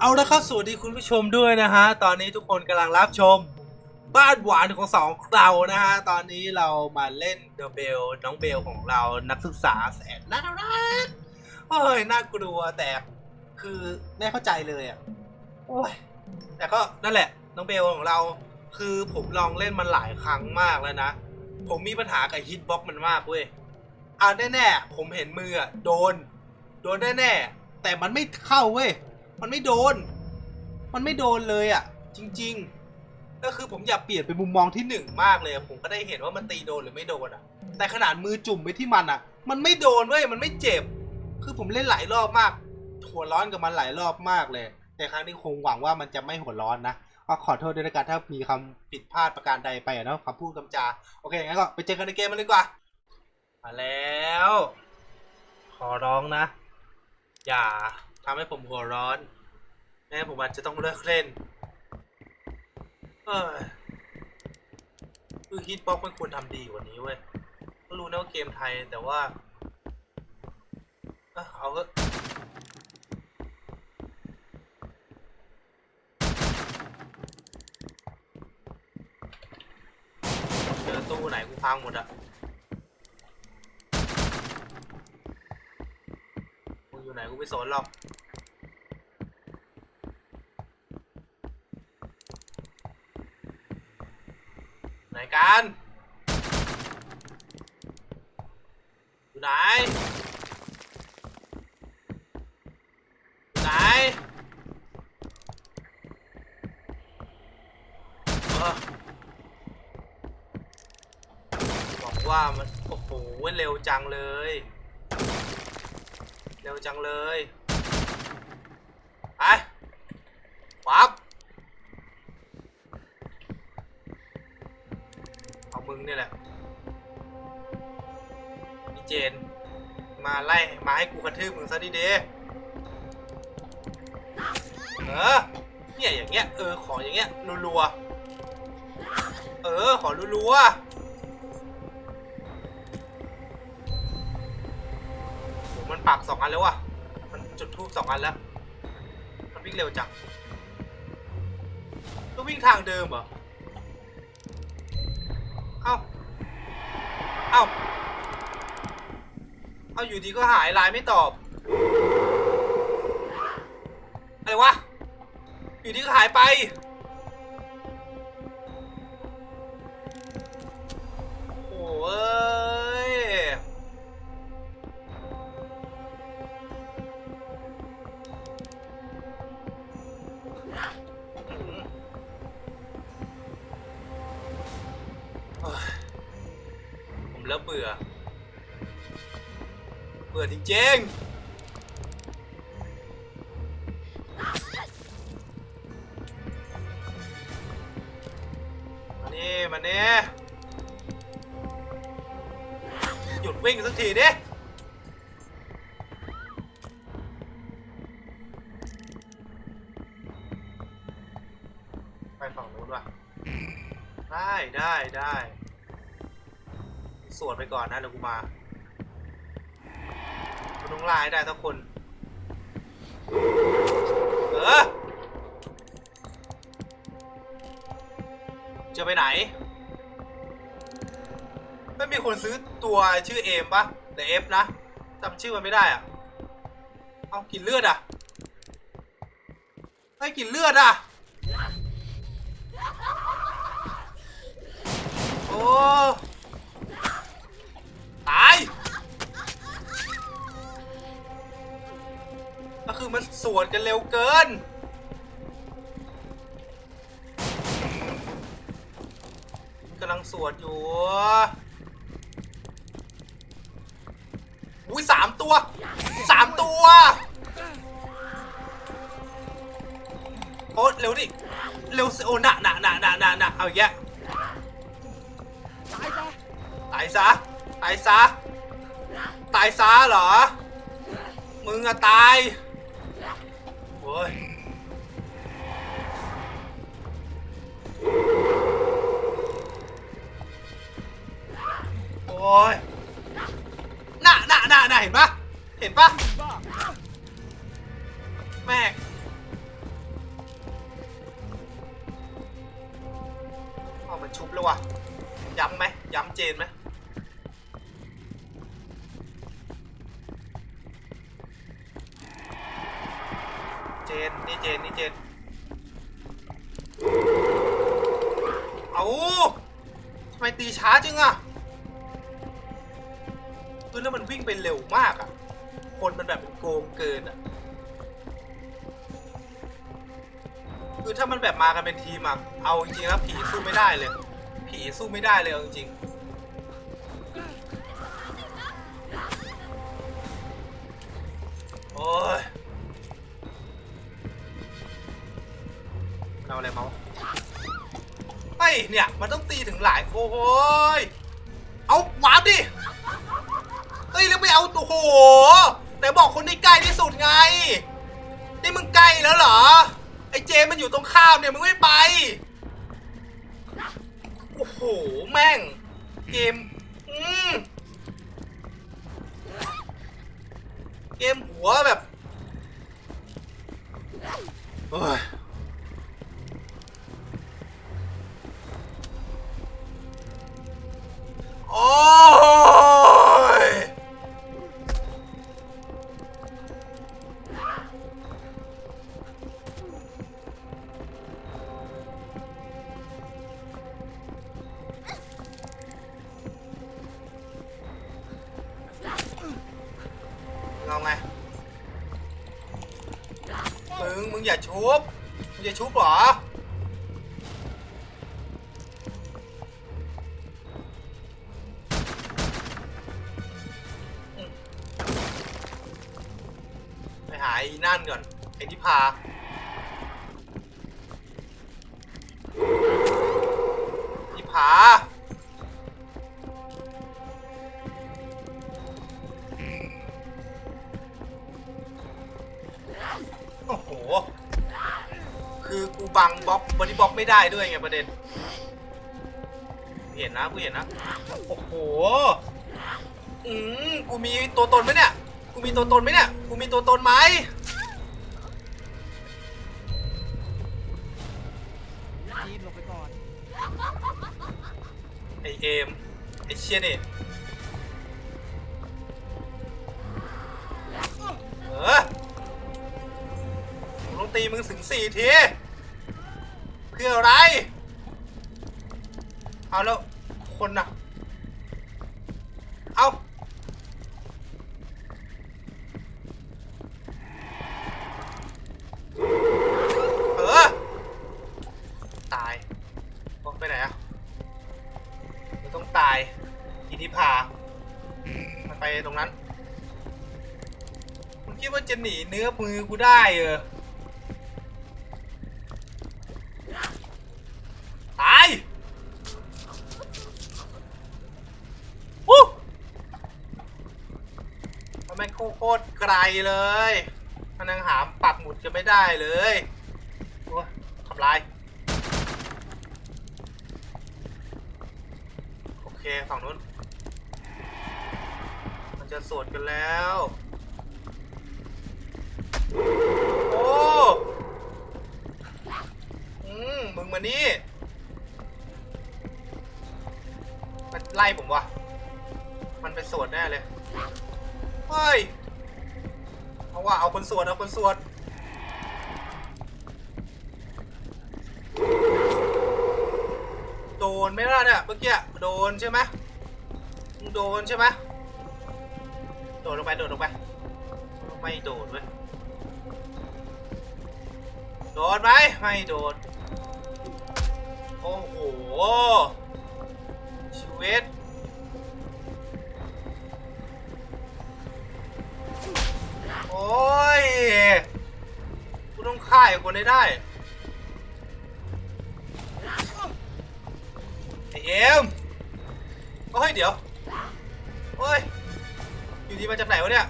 เอาละครับ สวัสดีคุณผู้ชมด้วยนะฮะ ตอนนี้ทุกคนกำลังรับชม บ้านหวานของสองเรานะฮะ ตอนนี้เรามาเล่นเดอะเบลน้องเบลของเรานักศึกษาแสนน่ารักโอ้ยน่ากลัวแต่คือไม่เข้าใจเลยอะโอ้ยแต่ก็นั่นแหละ น้องเบลของเรา คือผมลองเล่นมันหลายครั้งมากแล้วนะ ผมมีปัญหากับฮิตบ็อกมันมากเว้ย อ่าแน่ๆผมเห็นมืออะโดน โดนแน่ๆแต่มันไม่เข้าเว้ยมันไม่โดน มันไม่โดนเลยอะจริง ๆ ก็คือผมอยากเปลี่ยนเป็นมุมมองที่หนึ่งมากเลยอะผมก็ได้เห็นว่ามันตีโดนหรือไม่โดนอะแต่ขนาดมือจุ่มไปที่มันอะมันไม่โดนเว้ยมันไม่เจ็บ คือผมเล่นหลายรอบมากหัวร้อนกับมันหลายรอบมากเลย แต่ครั้งนี้คงหวังว่ามันจะไม่หัวร้อนนะก็ขอโทษด้วยนะกันถ้ามีคำผิดพลาดประการใดไปอะเนาะคำพูดคำจา โอเคงั้นก็ไปเจอกันในเกมมันเลยดีกว่า มาแล้ว ขอร้องนะ อย่าทำให้ผมหัวร้อน แม่ผมอาจจะต้องเลิกเล่น เออคือฮิตบ็อกมันควรทำดีกว่านี้เว้ย ก็รู้นะว่าเกมไทยแต่ว่า เออเอาเถอะเจอตู้ไหนกูพังหมดอะมึงอยู่ไหน กูไม่สนหรอกไหนกันอยู่ไหนอยู่ไหนเออบอกว่ามัน โอ้โหเร็วจังเลย เร็วจังเลย ไปวับเอามึงนี่แหละพี่เจน มาไล่ มาให้กูกระทืบมึงซะดีเดเออ เนี่ยอย่างเงี้ย เออ ขออย่างเงี้ยรัวๆ เออ ขอรัวๆ ปักสองอันแล้วว่ะ มันจุดทูบสองอันแล้ว มันวิ่งเร็วจังก็วิ่งทางเดิมเหรอ เอ้า เอ้า เอาอยู่ดีก็หายไลน์ไม่ตอบ อะไรวะ อยู่ดีก็หายไป เบื่อจริงมานี่มานี่หยุดวิ่งสักทีดิไปฝั่งนู้นว่ะ ได้ได้ได้สวดไปก่อนนะเดี๋ยวกูมา ต้องล่ให้ได้ทุกคน เออ จะไปไหน ไม่มีคนซื้อตัวชื่อเอมปะแต่เอฟนะจำชื่อมันไม่ได้อะ เอากินเลือดอะ ให้กินเลือดอะ โอ้ ตาย คือมันสวนกันเร็วเกิน กำลังสวนอยู่อุ้ยสามตัวสามตัวโอ้เร็วดิ เร็วสิโอ้หนะหนะหนะหนะหนะหนะเอาอีกแยะตายซะ ตายซะ ตายซะเหรอ มึงอะตาย นนี่เจนนี่เจนเอาทำไมตีช้าจังอะคือแล้วมันวิ่งไปเร็วมากอะคนมันแบบโกงเกินอะคือถ้ามันแบบมากันเป็นทีมอะเอาจริงๆแล้วผีสู้ไม่ได้เลย ผีสู้ไม่ได้เลยจริงๆ เอาอะไรเมาส์เฮ้เนี่ย มันต้องตีถึงหลายโอ้ยเอาวาดิเฮ้ยแล้วไม่เอาโอ้โห แต่บอกคนที่ใกล้ที่สุดไง นี่มึงใกล้แล้วเหรอ ไอ้เจมันอยู่ตรงข้ามเนี่ยมึงไม่ไป โอ้โห แม่ง เกม อืมเกมหัวแบบเฮ้ยโอ้ย มึงเอาไงมึงมึงอ ก่อนไอ้ที่พาที่พาโอ้โห คือกูบังบล็อกบอดี้บล็อกไม่ได้ด้วยไงประเด็น เห็นนะกูเห็นนะ โอ้โห อืมกูมีตัวตนไหมเนี่ย กูมีตัวตนไหมเนี่ย กูมีตัวตนไหม อเอมไอเชียนี่เออกูต้องตีมึงถึงสี่ทีเพื่ออะไร เอาแล้วคนน่ะ เอาเออ ตายบอกไปไหนอะ มัน ตายอีนิพา มันไปตรงนั้นมึงคิดว่าจะหนีเนื้อมือกูได้เหรอตายวู้ทำไมโคโคตรไกลเลยมันยังหามปักหมุดจะไม่ได้เลยโอ้ทำลาย โอ เคฝั่งนู้น มันจะสวดกันแล้ว โอ้อืมมึงมานี่มันไล่ผมวะมันไปสวดแน่เลย เฮ้ย เอาว่าเอาคนสวดเอาคนสวด โด นไหมล่ะเนี่ยเมื่อกี้โดนใช่ไหมโดนใช่ไหมโดดลงไปโดดลงไปไม่โดดเว้ยโดดไหมไม่โดดโอ้โหชีวิตโอ้ยกูต้องฆ่าไอ้คนให้ได้ เอ็มเฮ้ยเดี๋ยวเฮ้ยอยู่ดีมาจากไหนวะเนี่ย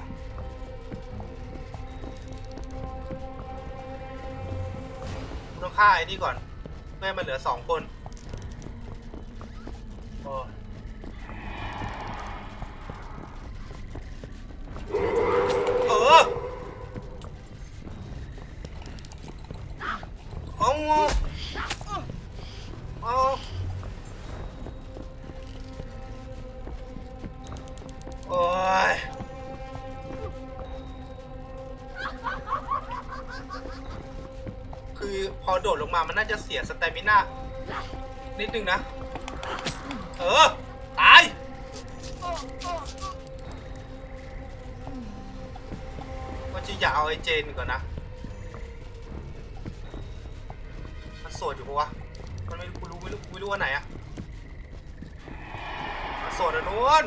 ต้องฆ่าไอ้นี่ก่อนแม่มันเหลือสองคนโอ้อเอาเอา พอโดดลงมามันน่าจะเสียสเตมิน่านิดนึงนะ เออ ตาย ก็จะอย่าเอาไอ้เจนก่อนนะ มันโสดอยู่ปะวะ มันไม่รู้ไม่รู้ไม่รู้ว่าไหนอะมันโสดอันนู้น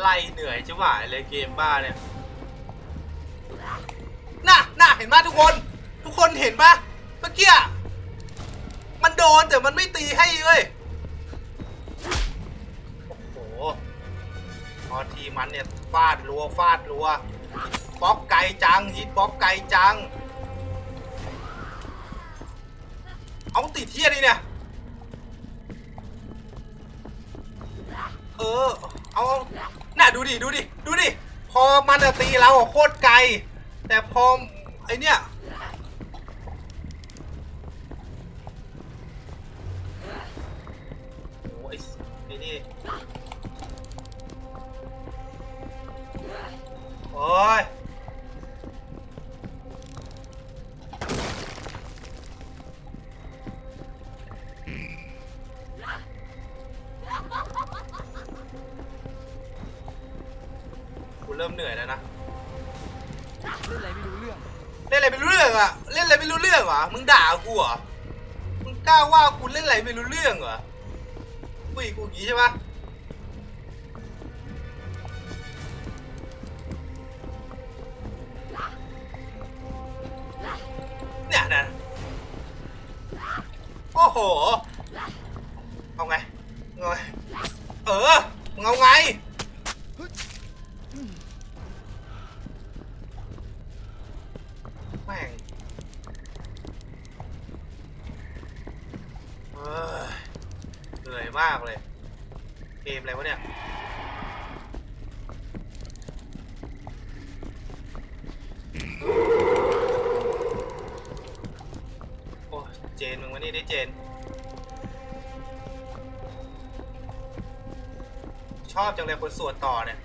ไล่เหนื่อยจะหวายเลยเกมบ้าเนี่ยน่ะน่ะเห็นไหมทุกคน ทุกคนเห็นปะเมื่อกี้ มันโดนแต่มันไม่ตีให้เลยโอ้โหพอทีมันเนี่ยฟาดรัวฟาดรัวบล็อกไกลจังฮิตบล็อกไกลจัง เอาติดเทียนี่เนี่ย เออ ดูดิ ดูดิ ดูดิ พอมันอะตีเราอะโคตรไกล แต่พอไอเนี้ย เริ่มเหนื่อยแล้วนะ เล่นอะไรไม่รู้เรื่อง เล่นอะไรไม่รู้เรื่องอะเล่นอะไรไม่รู้เรื่องเหรอมึงด่ากูเหรอ มึงกล้าว่ากูเล่นอะไรไม่รู้เรื่องเหรอคุยกูอย่างงี้ใช่ปะเนี่ยนะ โอ้โห เอาไงเอาไง เออ นมึงมานี่ดิเจน ชอบจังเลยคนสวดต่อเนี่ย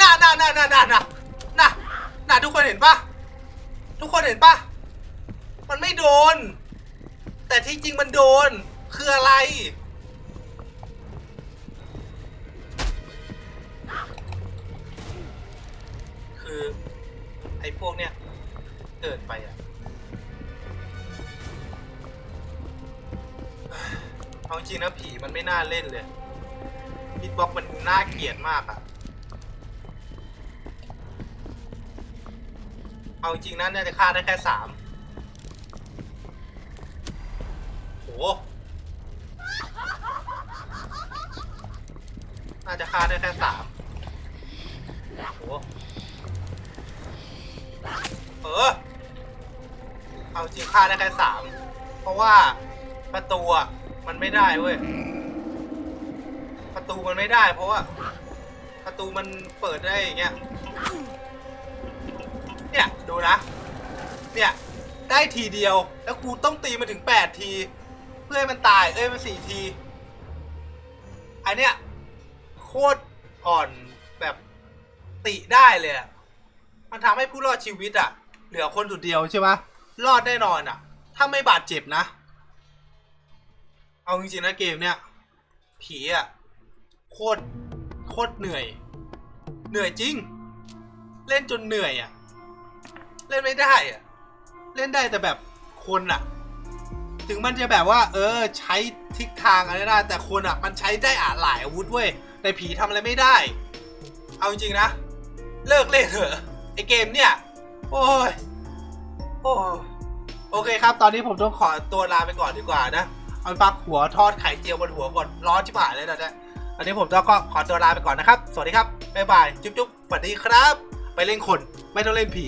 น่าน่าน่าน่าน่าน่าน่าน่าทุกคนเห็นปะทุกคนเห็นปะมันไม่โดน แต่ที่จริงมันโดน คืออะไรคือไอ้พวกเนี้ยเกินไปอะ จริงนะผีมันไม่น่าเล่นเลยบิทบ็อกมันน่าเกลียดมากอะเอาจริงนะน่าจะฆ่าได้แค่สามโหน่าจะฆ่าได้แค่สามโหเออ เอาจริงฆ่าได้แค่สามเพราะว่าประตูอะ มันไม่ได้เว้ย ประตูมันไม่ได้เพราะว่า ประตูมันเปิดได้อย่างเงี้ย เนี่ยดูนะ เนี่ย ได้ทีเดียว แล้วกูต้องตีมันถึง 8 ที เพื่อให้มันตาย เอ้ยมันสี่ที อันเนี้ยโคตรอ่อนแบบติได้เลยอะมันทำให้ผู้รอดชีวิตอะเหลือคนสุดเดียวใช่ไหมรอดแน่นอนอะถ้าไม่บาดเจ็บนะ เอาจริงๆนะเกมเนี้ยผีอะโคตร โคตรเหนื่อย เหนื่อยจริง เล่นจนเหนื่อยอะเล่นไม่ได้อะเล่นได้แต่แบบคนอะถึงมันจะแบบว่า เออ ใช้ทิศทางอะไรได้ แต่คนอะมันใช้ได้อะหลายอาวุธเว้ย แต่ผีทำอะไรไม่ได้ เอาจริงๆนะ เลิกเล่นเถอะ ไอเกมเนี่ย โอ้ย โอ้ยโอเคครับ ตอนนี้ผมต้องขอตัวลาไปก่อนดีกว่านะ เอาปักหัวทอดไข่เจียวบนหัวก่อนร้อนชิบหายเลยนะเนี่ยอันนี้ผมก็ขอตัวลาไปก่อนนะครับ สวัสดีครับบ๊ายบายจุ๊บจุ๊บสวัสดีครับ ไปเล่นคนไม่ต้องเล่นผี